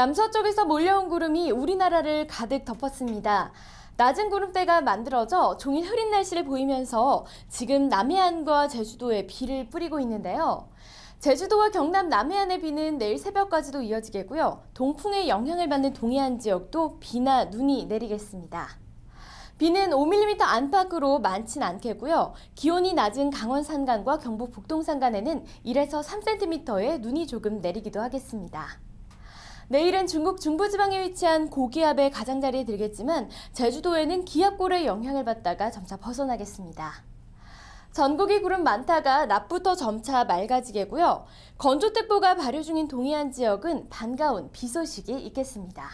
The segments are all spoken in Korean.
남서쪽에서 몰려온 구름이 우리나라를 가득 덮었습니다. 낮은 구름대가 만들어져 종일 흐린 날씨를 보이면서 지금 남해안과 제주도에 비를 뿌리고 있는데요. 제주도와 경남 남해안의 비는 내일 새벽까지도 이어지겠고요. 동풍의 영향을 받는 동해안 지역도 비나 눈이 내리겠습니다. 비는 5mm 안팎으로 많진 않겠고요. 기온이 낮은 강원 산간과 경북 북동 산간에는 1에서 3cm의 눈이 조금 내리기도 하겠습니다. 내일은 중국 중부지방에 위치한 고기압의 가장자리에 들겠지만 제주도에는 기압골의 영향을 받다가 점차 벗어나겠습니다. 전국이 구름 많다가 낮부터 점차 맑아지겠고요. 건조특보가 발효 중인 동해안 지역은 반가운 비 소식이 있겠습니다.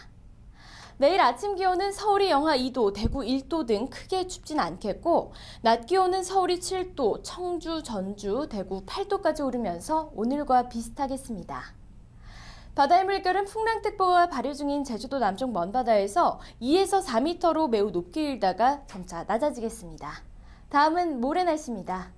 내일 아침 기온은 서울이 영하 2도, 대구 1도 등 크게 춥진 않겠고 낮 기온은 서울이 7도, 청주, 전주, 대구 8도까지 오르면서 오늘과 비슷하겠습니다. 바다의 물결은 풍랑특보가 발효 중인 제주도 남쪽 먼바다에서 2에서 4m로 매우 높게 일다가 점차 낮아지겠습니다. 다음은 모레 날씨입니다.